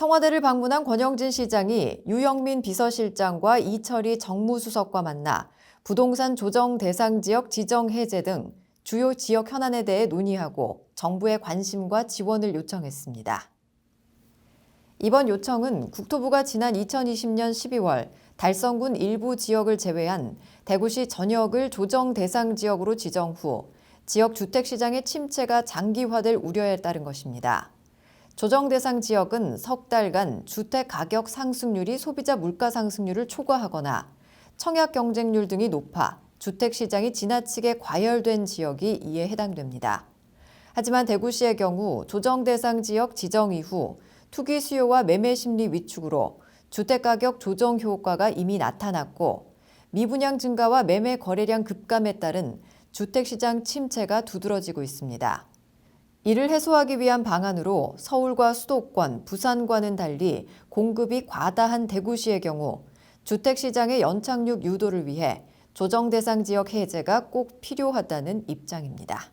청와대를 방문한 권영진 시장이 유영민 비서실장과 이철희 정무수석과 만나 부동산 조정 대상 지역 지정 해제 등 주요 지역 현안에 대해 논의하고 정부의 관심과 지원을 요청했습니다. 이번 요청은 국토부가 지난 2020년 12월 달성군 일부 지역을 제외한 대구시 전역을 조정 대상 지역으로 지정 후 지역 주택 시장의 침체가 장기화될 우려에 따른 것입니다. 조정 대상 지역은 석 달간 주택 가격 상승률이 소비자 물가 상승률을 초과하거나 청약 경쟁률 등이 높아 주택 시장이 지나치게 과열된 지역이 이에 해당됩니다. 하지만 대구시의 경우 조정 대상 지역 지정 이후 투기 수요와 매매 심리 위축으로 주택 가격 조정 효과가 이미 나타났고 미분양 증가와 매매 거래량 급감에 따른 주택 시장 침체가 두드러지고 있습니다. 이를 해소하기 위한 방안으로 서울과 수도권, 부산과는 달리 공급이 과다한 대구시의 경우 주택 시장의 연착륙 유도를 위해 조정 대상 지역 해제가 꼭 필요하다는 입장입니다.